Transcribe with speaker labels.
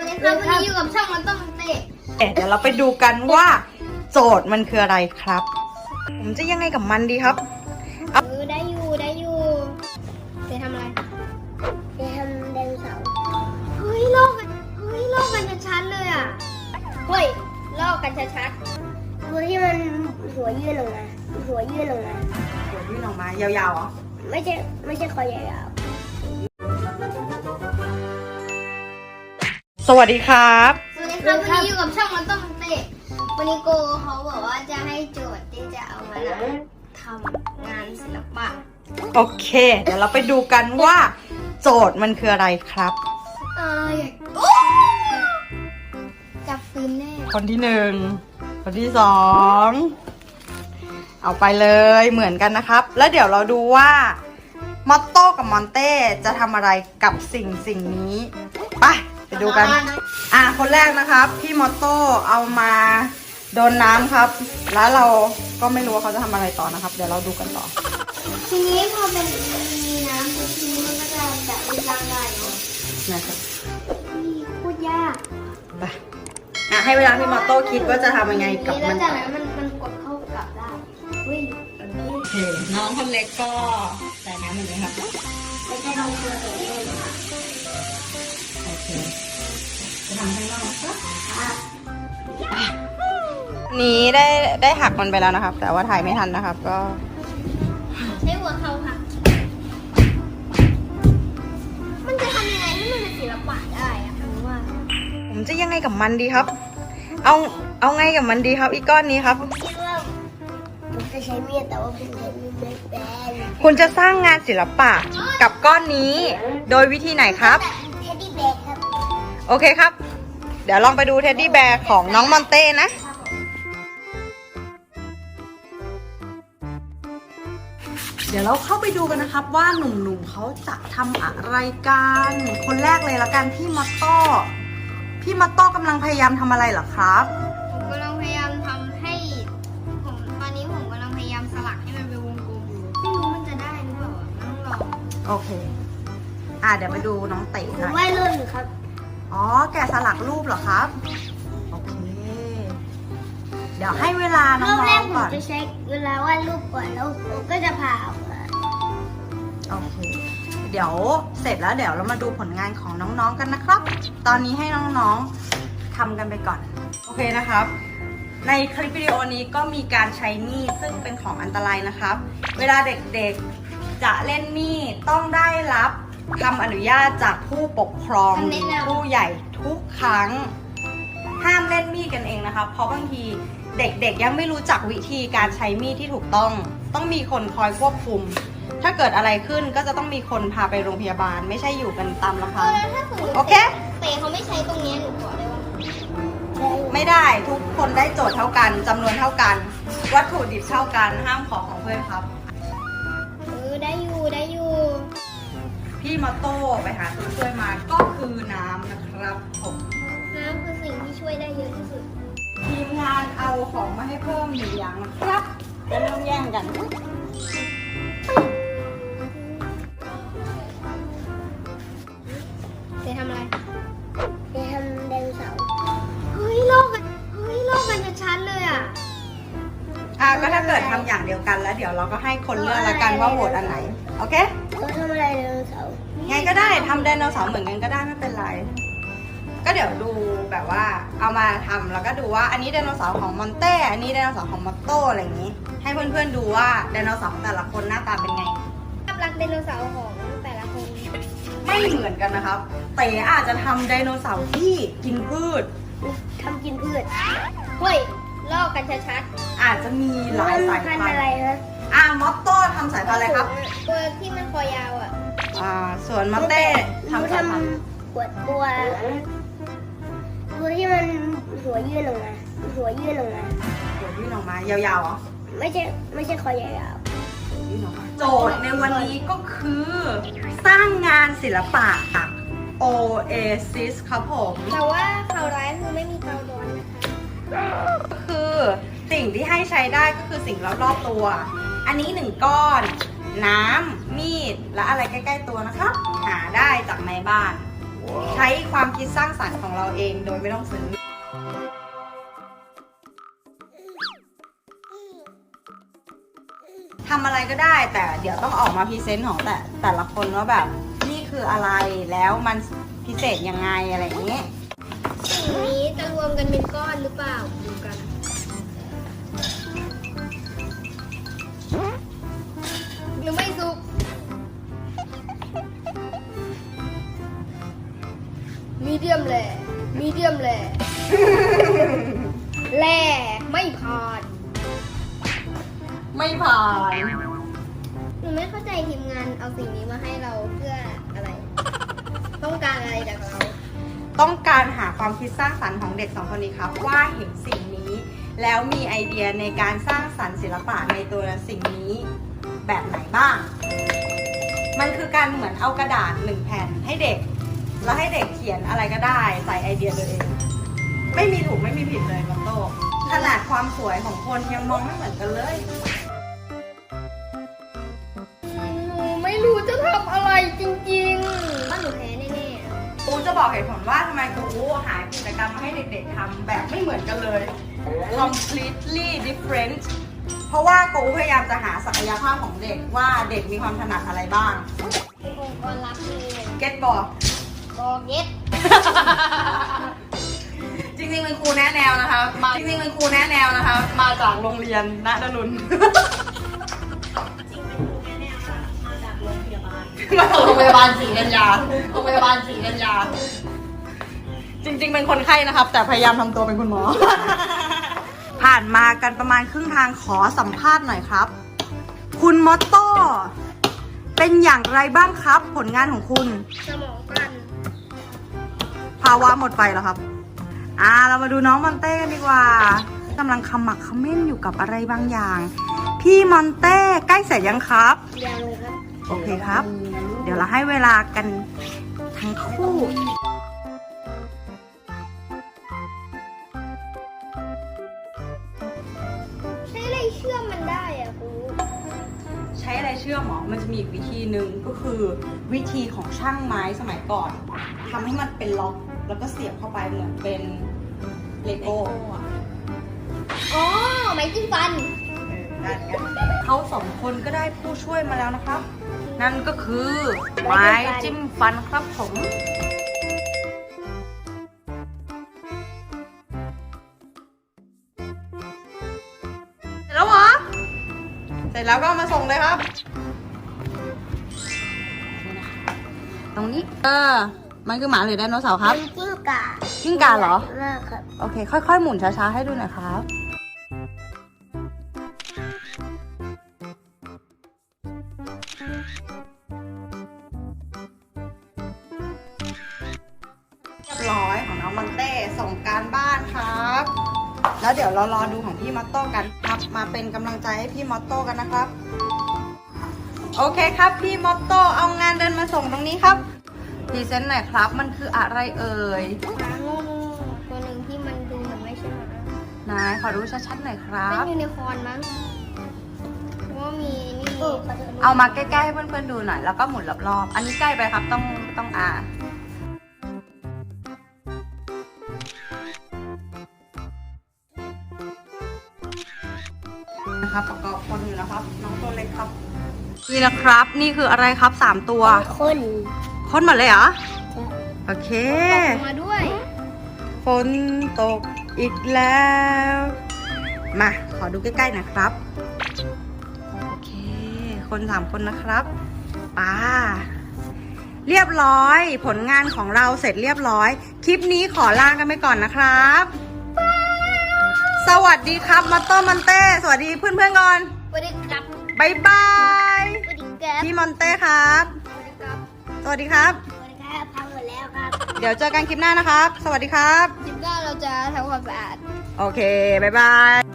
Speaker 1: วันนี้ครับวันนี้อยู่กับช่องมันต้องเตะ
Speaker 2: เอ๊ะเดี๋ยวเราไปดูกันว่า โจทย์มันคืออะไรครับ ผมจะยังไงกับมันดีครับ
Speaker 1: เออได้อยู่ได้อยู่เตะทำอะไร
Speaker 3: เดี๋ยวทำไดโนเสาร์
Speaker 1: เฮ้ยลอกกันเฮ้ยลอกกันชัดๆเลยอะเฮ้ยลอกกันชัด
Speaker 3: ตัวที่มันหัวยื่นลงมาหัวยื่นลงมา
Speaker 2: เดี๋ยวยื่นออกมายาวๆเหรอ
Speaker 3: ไม่ใช่ไม่ใช่คอยาว
Speaker 2: สวัสดีครับ
Speaker 1: ๆสวัสดีครับวันนี้อยู่กับช่องมันต้องเตะวันนี้โกเขาบอกว่าจะให้โจทย์ที่จะเอามาทำงานศิลปะ
Speaker 2: โอเค เดี๋ยวเราไปดูกันว่า โจทย์มันคืออะไรครับ
Speaker 1: เอออยากโอ้จับปืนแน่
Speaker 2: คนที่หนึ่งคนที่สองเอาไปเลยเหมือนกันนะครับ แล้วเดี๋ยวเราดูว่ามอตโต้กับมอนเต้จะทำอะไรกับสิ่งสิ่งนี้ไป ไปดูกัน อะคนแรกนะครับ พี่มอตโต้เอามาโดนน้ำครับ แล้วเราก็ไม่รู้ว่าเขาจะทำอะไรต่อนะครับ เดี๋ยวเราดูกันต่อ
Speaker 1: ทีนี้พอเป็นมีน้ำปุ๊บทีนี้มันก็จะแบบเป็นรังได้เนาะ
Speaker 2: นะครับ
Speaker 1: นี่โคตรยาก
Speaker 2: ไปอะให้เวลาพี่มอตโต้คิดว่าจะทำยังไงกับ
Speaker 1: แล้
Speaker 2: มั
Speaker 1: วน จากนั้นมันมันกดเข้ากลับได้เฮ้ยอันนี้
Speaker 2: โอเคน้องคนเล็กก็ใส่น้ำเหมือนกันครับ
Speaker 1: แล้วจะลองตัวเอง
Speaker 2: จะทำให้นอกครับนี้ได้ได้หักมันไปแล้วนะครับ แต่ว่าถ่ายไม่ทันนะครับ ก็
Speaker 1: ใช้หัวเขาค่ะ มันจะทำยังไงให้มันเป็นศิลปะได้อะรู้ว่า
Speaker 2: ผมจะยังไงกับมันดีครับ เอาเอาไงกับมันดีครับอีกก้อนนี้ครับ
Speaker 3: ๆคิดว่าผมจะใช้มีดแต่ว่าผมใช้มีดไม่เป็น
Speaker 2: คุณจะสร้างงานศิลปะกับก้อนนี้ โดยวิธีไหนครับ
Speaker 3: เท็ดดี้แบกครับ
Speaker 2: โอเคครับเดี๋ยวลองไปดูเท็ดดี้แบร์ของน้องมอนเต้นะ เดี๋ยวเราเข้าไปดูกันนะครับว่าหนุ่มๆเขาจะทำอะไรกัน คนแรกเลยละกันพี่มอตโต้พี่มอตโต้กำลังพยายามทำอะไรเหรอครับ
Speaker 1: ผมกำลังพยายามทำให้ผมตอนนี้ผมกำลังพยายามสลักให้มันเป็นวงกลมอยู่ไม่รู้มันจะได้หรือเปล่าอะต้องลอง
Speaker 2: โอเค อะเดี๋ยวไปดูน้องเต๋
Speaker 3: ผ
Speaker 2: หน่
Speaker 3: ม
Speaker 2: อย
Speaker 3: ว่ารุ่นครับ
Speaker 2: อ๋อ แกะสลักรูปเหรอครับ โอเค เดี๋ยวให้เวลารน้
Speaker 3: อบแร
Speaker 2: อกง
Speaker 3: ผ
Speaker 2: ๆ
Speaker 3: ม
Speaker 2: ก่อน
Speaker 3: จะใช้เวลาวาดรูปก่อนแล้วผมก็จะพาออกมา
Speaker 2: โอเค เดี๋ยวเสร็จแล้วเดี๋ยวเรามาดูผลงานของน้องๆกันนะครับ ตอนนี้ให้น้องๆทำกันไปก่อน โอเคนะครับ ในคลิปวิดีโอนี้ก็มีการใช้มีดซึ่งเป็นของอันตรายนะครับ เวลาเด็กๆจะเล่นมีดต้องได้รับ คำอนุญาตจากผู้ปกครองหรือผู้ใหญ่ทุกครั้ง ห้ามเล่นมีดกันเองนะครับเพราะบางทีเด็กๆยังไม่รู้จักวิธีการใช้มีดที่ถูกต้อง ต้องมีคนคอยควบคุม ถ้าเกิดอะไรขึ้นก็จะต้องมีคนพาไปโรงพยาบาล ไม่ใช่อยู่กันตามลำ
Speaker 1: เอ
Speaker 2: พั
Speaker 1: องแล้วถ้าสมมติ
Speaker 2: โอเค
Speaker 1: เตะเขาไม่ใช้ตรงเนี้ยหนูขอได้ว่า
Speaker 2: ไม่ได้ทุกคนได้โจทย์เท่ากันจำนวนเท่ากัน วัตถุดิบเท่ากันห้ามขอของเพื่อนครับ
Speaker 1: เออได้อยู่ได้อยู่
Speaker 2: พี่มอโต้ไปหาตัวช่วยมาก็คือน้ำนะครับผม
Speaker 1: น้ำคือสิ่งที่ช่วยได้เยอะที่สุด
Speaker 2: ทีมงานเอาของมาให้เพิ่มหนึ่งอย่างนะครับจะไม่ต้องแย่งกัน
Speaker 1: เตะทำอะไร
Speaker 3: เดี๋ยวทำไดโนเสาร์
Speaker 1: เฮ้ยลอกกันเฮ้ยลอกกันชัดๆเลยอะ
Speaker 2: อะก็ถ้าเกิดทำอย่างเดียวกันแล้ว เดี๋ยวเราก็ให้คนเลือกละกันว่าโหวตอันไหน โอเค
Speaker 3: ไง
Speaker 2: ก็ได้ทำไดโนเสาร์เหมือนกันก็ได้ไม่เป็นไร ก็เดี๋ยวดูแบบว่าเอามาทำแล้วก็ดูว่าอันนี้ไดโนเสาร์ของมอนเต้อันนี้ไดโนเสาร์ของมอตโต้อะไรอย่างนี้ ให้เพื่อนๆดูว่าไดโนเสาร์แต่ละคนหน้าตาเป็นไง
Speaker 1: ภาพลักษณ์ไดโนเสาร์ของแต่ละคน
Speaker 2: ไม่เหมือนกันนะครับเต๋อาจจะทำไดโนเสาร์ที่กินพืช
Speaker 3: ทำกินพืช
Speaker 1: เฮ้ยลอกกันชัด
Speaker 2: อาจจะมีหลายสาย
Speaker 3: พันธุ์อะไรนะ
Speaker 2: อ่ามอตโต้ทำสายพันธุ์อะไรครับ
Speaker 1: ตัวที่มันคอยาวอะ
Speaker 2: อ่าส่วนมอตเต้
Speaker 3: หนู
Speaker 2: ทำ
Speaker 3: ท
Speaker 2: สายพันธุ์ำ
Speaker 3: หัวตัวตัวที่มันหัวยื่นลงมาหัวยื่นลงมา
Speaker 2: เดี๋ยวยื่นออกมายาวๆเหรอ
Speaker 3: ไม่ใช่ไม่ใช่คอยาว
Speaker 2: โจทย์ในวันนี้ก็คือ สร้างงานศิลปะ Oasis ครับผม
Speaker 1: แต่ว่าเขาร้ายคือไม่มีเตาร้อนนะคะ
Speaker 2: ก็คือสิ่งที่ให้ใช้ได้ก็คือสิ่งรอบๆตัว อันนี้หนึ่งก้อน น้ำมีด และอะไรใกล้ ๆ ตัวนะครับ หาได้จากในบ้าน ใช้ความคิดสร้างสรรค์ของเราเองโดยไม่ต้องซื้อ ทำอะไรก็ได้แต่เดี๋ยวต้องออกมาพรีเซนต์ของแต่แต่ละคนว่าแบบนี่คืออะไรแล้วมันพิเศษยังไงอะไรอย่างเงี้ย
Speaker 1: สิ่งนี้จะรวมกันเป็นก้อนหรือเปล่า ดูกันยังไม่สุก มีเดียมแหล่มีเดียมแหล่แหล่ไม่ผ่าน
Speaker 2: ไม่ผ่าน
Speaker 1: หนูไม่เข้าใจทีมงานเอาสิ่งนี้มาให้เราเพื่ออะไร ต้องการอะไรจากเรา
Speaker 2: ต้องการหาความคิดสร้างสรรค์ของเด็กสองคนนี้ครับ ว่าเห็นสิ่งนี้ แล้วมีไอเดียในการสร้างสรรค์ศิลปะในตัวสิ่งนี้ แบบไหนบ้าง มันคือการเหมือนเอากระดาษหนึ่งแผ่นให้เด็ก แล้วให้เด็กเขียนอะไรก็ได้ใส่ไอเดียตัวเอง ไม่มีถูกไม่มีผิดเลยมอตโต้ขนาดความสวยของคนยังมองไม่เหมือนกันเลย
Speaker 1: หนูไม่รู้จะทำอะไรจริงๆว่าหนูแพ้แน่ๆอะ
Speaker 2: กูจะบอกเหตุผลว่าทำไมกูหากิจกรรมมาให้เด็กๆทำแบบไม่เหมือนกันเลย completely different เพราะว่ากูพยายามจะหาศักยภาพของเด็กว่าเด็กมีความถนัดอะไรบ้าง
Speaker 1: เป็นองค์กรลับเลย
Speaker 2: เก็ตบอก
Speaker 1: บอกเย็ด
Speaker 2: จริงๆเป็นครูแนะแนวนะคะ มาจริงๆเป็นครูแนะแนวนะคะ มาจากโรงเรียนณดลุนมาจากโรงพยาบาลศรีกัญญาโรงพยาบาลศรีกัญญาจริง ๆ เป็นคนไข้นะครับ แต่พยายามทำตัวเป็นคุณหมอ ผ่านมากันประมาณครึ่งทางขอสัมภาษณ์หน่อยครับ คุณมอตโต้เป็นอย่างไรบ้างครับ ผลงานของคุณ
Speaker 1: สมองกัน
Speaker 2: ภาวะหมดไฟแล้วครับ อ่า เรามาดูน้องมอนเต้กันดีกว่ากำลังขมักเขม้นอยู่กับอะไรบางอย่าง พี่มอนเต้ใกล้เสร็จยังครับ
Speaker 1: ยังเลยครับ
Speaker 2: โอเคครับ เดี๋ยวเราให้เวลากันทั้งคู่
Speaker 1: ช้อะไรเชื่อม
Speaker 2: หมอมันจะมีอีกวิธีหนึ่งก็คือวิธีของช่างไม้สมัยก่อนทำให้มันเป็นล็อกแล้วก็เสียบเข้าไปเหมือนเป็นเลโก้
Speaker 1: อ๋อไม้จิ้มฟัน
Speaker 2: เขาสองคนก็ได้ผู้ช่วยมาแล้วนะครับ นั่นก็คือไม้จิ้มฟันครับผม แล้วก็เอามาส่งเลยครับ ตรงนี้ เออ มันคือหมาหรือไดโนเสาร์ครับ
Speaker 3: มันกิ้งก่า
Speaker 2: กิ้งก่าเหรอ
Speaker 3: มากครับ
Speaker 2: โอเค ค่อยๆ หมุนช้าๆ ให้ดูหน่อยครับ แล้วเดี๋ยวเรารอดูของพี่มอตโต้กันครับ มาเป็นกำลังใจให้พี่มอตโต้กันนะครับ โอเคครับพี่มอตโต้เอางานเดินมาส่งตรงนี้ครับพรีเซนต์หน่อยครับ มันคืออะไรเอ่ย
Speaker 1: หมาโง่ๆตัวหนึ่งที่มันดูเหมือนไม่ใช่หมา
Speaker 2: นายขอดูชัดๆหน่อยครั
Speaker 1: เป็น
Speaker 2: บ
Speaker 1: ยูนิคอร์นมั้งเพราะว่ามีนี่
Speaker 3: เออขอโทษ
Speaker 2: เอามาใกล้ๆให้เพื่อนๆดูหน่อยแล้วก็หมุนรอบๆ อันนี้ใกล้ไปครับต้องต้องอ่า นะครับประกอบคนอยู่นะครับ น้องตัวเล็กครับ นี่นะครับ นี่คืออะไรครับสามตัว
Speaker 3: คน
Speaker 2: คนหมดเลยเหรอ โอเค
Speaker 1: ตกมาด้วย
Speaker 2: ฝนตกอีกแล้ว มา ขอดูใกล้ๆหนะครับ โอเค คนสามคนนะครับป้าเรียบร้อย ผลงานของเราเสร็จเรียบร้อย คลิปนี้ขอลากันไปก่อนนะครับ สวัสดีครับมอตโต้มอนเต้ สวัสดีเพื่อนๆก่อน
Speaker 1: สวัสดีครับ
Speaker 2: บายบาย
Speaker 1: สวัสดีครับ
Speaker 2: พี่มอนเต้ครับ
Speaker 1: สวัสดีครับ
Speaker 2: สวัสดีครับ
Speaker 3: สวัสดีครับพังหมดแล้วครับ
Speaker 2: เดี๋ยวเจอกันคลิปหน้านะครับ สวัสดีครับ
Speaker 1: คลิปหน้าเราจะทำความสะอาด
Speaker 2: โอเคบ๊ายบาย